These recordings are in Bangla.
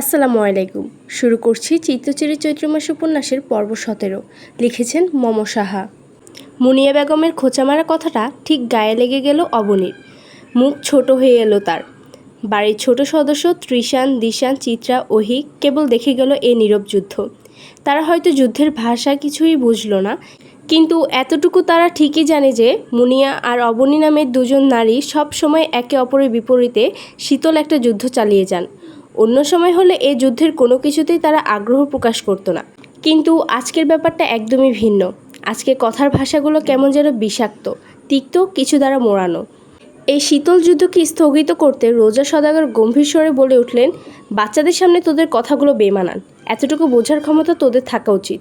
আসসালামু আলাইকুম। শুরু করছি চিত্তচিরি চৈত্র মাস উপন্যাসের পর্ব সতেরো। লিখেছেন মম সাহা। মুনিয়া বেগমের খোঁচা মারা কথাটা ঠিক গায়ে লেগে গেল অবনীর। মুখ ছোট হয়ে এলো তার। বাড়ির ছোট সদস্য ত্রিশান, দিশান, চিত্রা ওহিক কেবল দেখে গেল এ নীরব যুদ্ধ। তারা হয়তো যুদ্ধের ভাষা কিছুই বুঝলো না, কিন্তু এতটুকু তারা ঠিকই জানে যে মুনিয়া আর অবনী নামের দুজন নারী সব সময় একে অপরের বিপরীতে শীতল একটা যুদ্ধ চালিয়ে যান। অন্য সময় হলে এই যুদ্ধের কোনো কিছুতেই তারা আগ্রহ প্রকাশ করতো না। কিন্তু আজকের ব্যাপারটা একদমই ভিন্ন। আজকে কথার ভাষাগুলো কেমন যেন বিষাক্ত, তিক্ত, কিছু দ্বারা মোড়ানো। এই শীতল যুদ্ধকে স্থগিত করতে রোজা সদাগর গম্ভীর স্বরে বলে উঠলেন, বাচ্চাদের সামনে তোদের কথাগুলো বেমানান এতটুকু বোঝার ক্ষমতা তোদের থাকা উচিত।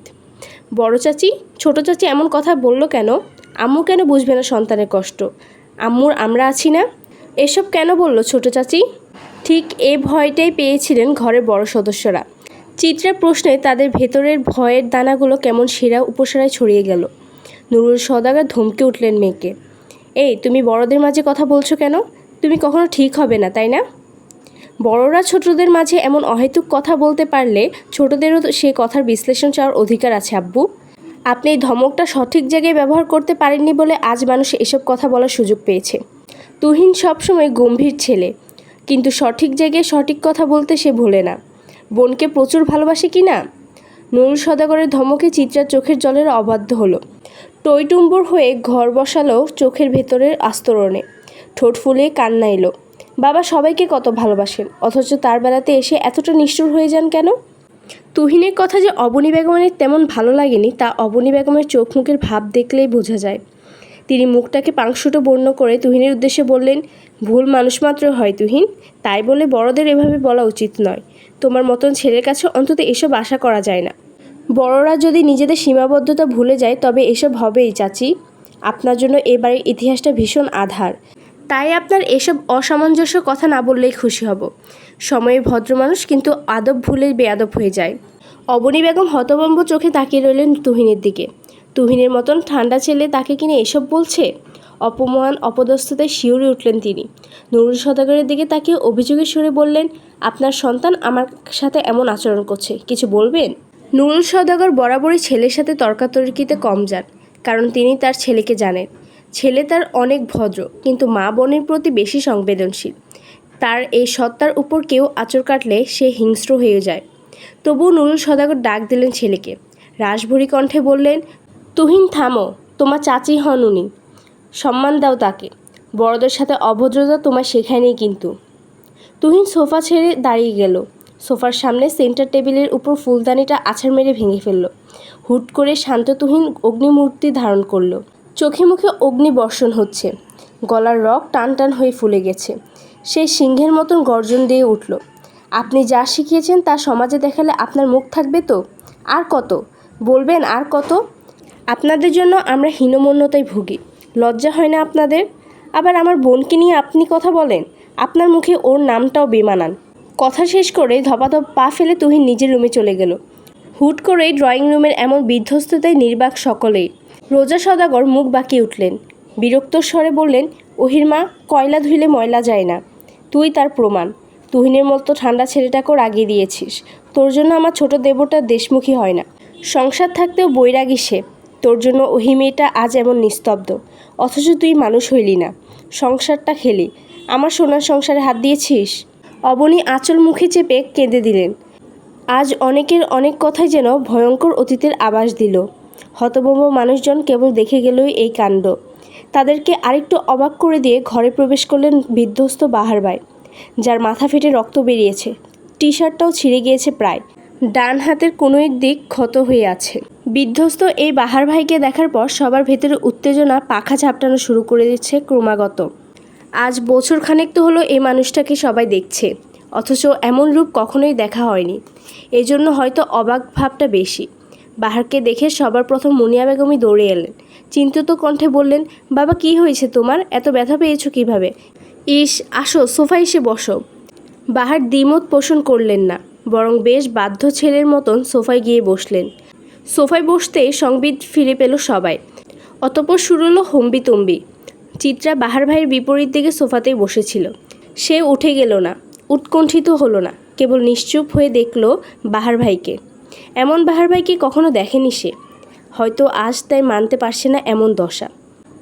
বড় চাচি, ছোট চাচি এমন কথা বলল কেন? আম্মু কেন বুঝবে না সন্তানের কষ্ট? আম্মুর আমরা আছি না? এসব কেন বলল ছোট চাচি? ঠিক এ ভয়টাই পেয়েছিলেন ঘরের বড় সদস্যরা। চিত্রার প্রশ্নে তাদের ভেতরের ভয়ের দানাগুলো কেমন সেরা উপসেরায় ছড়িয়ে গেল। নুরুল সদাগর ধমকে উঠলেন মেয়েকে। এই, তুমি বড়দের মাঝে কথা বলছো কেন? তুমি কখনো ঠিক হবে না, তাই না? বড়রা ছোটদের মাঝে এমন অহেতুক কথা বলতে পারলে ছোটদেরও সে কথার বিশ্লেষণ চাওয়ার অধিকার আছে, আব্বু। আপনি এই ধমকটা সঠিক জায়গায় ব্যবহার করতে পারেননি বলে আজ মানুষ এসব কথা বলার সুযোগ পেয়েছে। তুহিন সবসময় গম্ভীর ছেলে। কিন্তু সঠিক জায়গায় সঠিক কথা বলতে সে ভোলে না। বোনকে প্রচুর ভালোবাসে কি না? নুরুল সদাগরের ধমকে চিত্রার চোখের জলের অবাধ্য হলো। টইটুম্বর হয়ে ঘর বসালো চোখের ভেতরের আস্তরণে। ঠোঁট ফুলিয়ে কান্না এলো। বাবা সবাইকে কত ভালোবাসেন, অথচ তার বেলাতে এসে এতটা নিষ্ঠুর হয়ে যান কেন? তুহিনের কথা যে অবনী বেগমের তেমন ভালো লাগেনি, তা অবনী বেগমের চোখ মুখের ভাব দেখলেই বোঝা যায়। তিনি মুখটাকে পাংশুটো বর্ণ করে তুহিনের উদ্দেশ্যে বললেন, ভুল মানুষ মাত্র হয় তুহিন। তাই বলে বড়দের এভাবে বলা উচিত নয়। তোমার মতন ছেলের কাছে অন্তত এসব আশা করা যায় না। বড়রা যদি নিজেদের সীমাবদ্ধতা ভুলে যায়, তবে এসব হবেই, চাচি। আপনার জন্য এবারের ইতিহাসটা ভীষণ আধার। তাই আপনার এসব অসামঞ্জস্য কথা না বললেই খুশি হব। সময়ে ভদ্র মানুষ কিন্তু আদব ভুলে বেয়াদব হয়ে যায়। অবনী বেগম হতভম্ব চোখে তাকিয়ে রইলেন তুহিনের দিকে। তুহিনের মতন ঠান্ডা ছেলে তাকে কিনে এসব বলছে? অপমান অপদস্থতায় শিউরে উঠলেন তিনি। নুরুল সদাগরের দিকে তাকে অভিযোগের সুরে বললেন, আপনার সন্তান আমার সাথে এমন আচরণ করছে, কিছু বলবেন? নুরুল সদাগর বরাবরই ছেলের সাথে তর্কাতর্কিতে কম যান, কারণ তিনি তার ছেলেকে জানেন। ছেলে তার অনেক ভদ্র, কিন্তু মা বোনের প্রতি বেশি সংবেদনশীল। তার এই সত্তার উপর কেউ আচর কাটলে সে হিংস্র হয়ে যায়। তবুও নুরুল সদাগর ডাক দিলেন ছেলেকে। রাসভরি কণ্ঠে বললেন তুহিন, থামো, তোমার চাচি হন উনি। সম্মান দাও তাকে। বড়দের সাথে অভদ্রতা তোমার শেখায়নি কিন্তু। তুহিন সোফা ছেড়ে দাঁড়িয়ে গেল। সোফার সামনে সেন্টার টেবিলের উপর ফুলদানিটা আছাড় মেরে ভেঙে ফেলল। হুট করে শান্ত তুহিন অগ্নিমূর্তি ধারণ করল। চোখে মুখে অগ্নি বর্ষণ হচ্ছে। গলার রক টান টান হয়ে ফুলে গেছে। সে সিংহের মতন গর্জন দিয়ে উঠল। আপনি যা শিখিয়েছেন তা সমাজে দেখালে আপনার মুখ থাকবে তো? আর কত? বলবেন আর কত? আপনাদের জন্য আমরা হীনমন্যতায় ভুগি। লজ্জা হয় না আপনাদের? আবার আমার বোনকে নিয়ে আপনি কথা বলেন। আপনার মুখে ওর নামটাও বেমানান। কথা শেষ করে ধপাধপ পা ফেলে তুহিন নিজের রুমে চলে গেল। হুট করেই ড্রয়িং রুমের এমন বিধ্বস্ততায় নির্বাক সকলেই। রোজা সদাগর মুখ বাঁকিয়ে উঠলেন। বিরক্ত স্বরে বললেন, ওহির মা, কয়লা ধুইলে ময়লা যায় না। তুই তার প্রমাণ। তুহিনের মতো ঠান্ডা ছেলেটাকেও রাগিয়ে দিয়েছিস। তোর জন্য আমার ছোট দেবটা দেশমুখী হয় না। সংসার থাকতেও বৈরাগী সে। তোর জন্য ওহি মেয়েটা আজ এমন নিস্তব্ধ। অথচ তুই মানুষ হইলি না। সংসারটা খেলি। আমার সোনার সংসারে হাত দিয়েছিস? অবনী আঁচল মুখে চেপে কেঁদে দিলেন। আজ অনেকের অনেক কথাই যেন ভয়ঙ্কর অতীতের আভাস দিল। হতভম্ব মানুষজন কেবল দেখে গেলই এই কাণ্ড। তাদেরকে আরেকটু অবাক করে দিয়ে ঘরে প্রবেশ করলেন বিধ্বস্ত বাহার ভাই, যার মাথা ফেটে রক্ত বেরিয়েছে। টি শার্টটাও ছিঁড়ে গিয়েছে প্রায়। ডান হাতের কোনো এক দিক ক্ষত হয়ে আছে। বিধ্বস্ত এই বাহার ভাইকে দেখার পর সবার ভেতরে উত্তেজনা পাখা ঝাপটানো শুরু করে দিচ্ছে ক্রমাগত। আজ বছর খানেক তো হলো এই মানুষটাকে সবাই দেখছে, অথচ এমন রূপ কখনোই দেখা হয়নি। এই জন্য হয়তো অবাক ভাবটা বেশি। বাহারকে দেখে সবার প্রথম মুনিয়া বেগমই দৌড়ে এলেন। চিন্তিত কণ্ঠে বললেন, বাবা, কি হয়েছে তোমার? এত ব্যথা পেয়েছ কীভাবে? ইস, আসো, সোফায় এসে বসো। বাহার দ্বিমত পোষণ করলেন না। বরং বেশ বাধ্য ছেলের মতন সোফায় গিয়ে বসলেন। সোফায় বসতে সংবিদ ফিরে পেল সবাই। অতপর শুরু হলো হম্বি তম্বি চিত্রা বাহার ভাইয়ের বিপরীত দিকে সোফাতেই বসেছিল। সে উঠে গেল না, উৎকণ্ঠিত হলো না, কেবল নিশ্চুপ হয়ে দেখল বাহার ভাইকে। এমন বাহার ভাইকে কখনো দেখেনি সে। হয়তো আজ তাই মানতে পারছে না এমন দশা।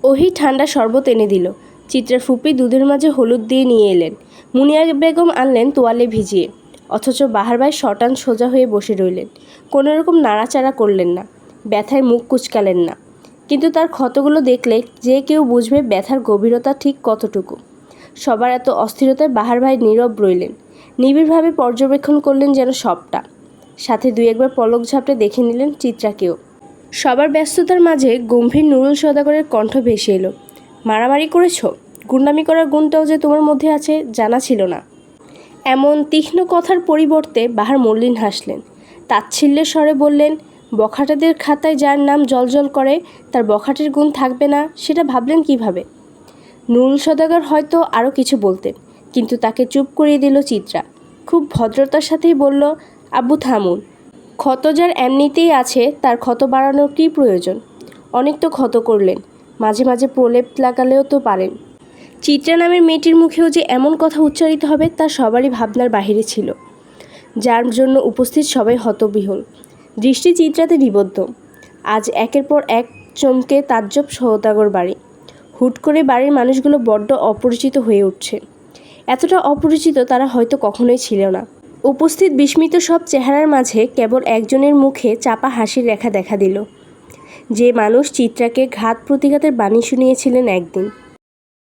ওহি ঠান্ডা শরবত এনে দিল। চিত্রার ফুপি দুধের মাঝে হলুদ দিয়ে নিয়ে এলেন। মুনিয়া বেগম আনলেন তোয়ালে ভিজিয়ে। অথচ বাহার ভাই শটান সোজা হয়ে বসে রইলেন। কোনো রকম নাড়াচাড়া করলেন না, ব্যথায় মুখ কুচকালেন না। কিন্তু তার ক্ষতগুলো দেখলে যে কেউ বুঝবে ব্যথার গভীরতা ঠিক কতটুকু। সবার এত অস্থিরতায় বাহার ভাই নীরব রইলেন। নিবিড়ভাবে পর্যবেক্ষণ করলেন যেন সবটা। সাথে দুই একবার পলক ঝাপটে দেখে নিলেন চিত্রাকেও সবার ব্যস্ততার মাঝে গম্ভীর নুরুল সদাগরের কণ্ঠ ভেসে এলো। মারামারি করেছ? গুন্ডামি করার গুণটাও যে তোমার মধ্যে আছে জানা ছিল না। এমন তীক্ষ্ণ কথার পরিবর্তে বাহার মল্লিন হাসলেন। তাচ্ছিল্যের স্বরে বললেন, বখাটাদের খাতায় যার নাম জলজল করে, তার বখাটের গুণ থাকবে না, সেটা ভাবলেন কীভাবে? নুরুল সদাগর হয়তো আরও কিছু বলতেন, কিন্তু তাকে চুপ করিয়ে দিল চিত্রা। খুব ভদ্রতার সাথেই বলল, আব্বু, থামুন। ক্ষত যার এমনিতেই আছে, তার ক্ষত বাড়ানোর কী প্রয়োজন? অনেক তো ক্ষত করলেন, মাঝে মাঝে প্রলেপ লাগালেও তো পারেন। চিত্রা নামের মেয়েটির মুখেও যে এমন কথা উচ্চারিত হবে তা সবারই ভাবনার বাহিরে ছিল। যার জন্য উপস্থিত সবাই হতবিহল। দৃষ্টি চিত্রাতে নিবদ্ধ। আজ একের পর এক চমকে তাজ্জব সৌদাগর বাড়ি। হুট করে বাড়ির মানুষগুলো বড্ড অপরিচিত হয়ে উঠছে। এতটা অপরিচিত তারা হয়তো কখনোই ছিল না। উপস্থিত বিস্মিত সব চেহারার মাঝে কেবল একজনের মুখে চাপা হাসির রেখা দেখা দিল। যে মানুষ চিত্রাকে ঘাত প্রতিঘাতের বাণী শুনিয়েছিলেন একদিন।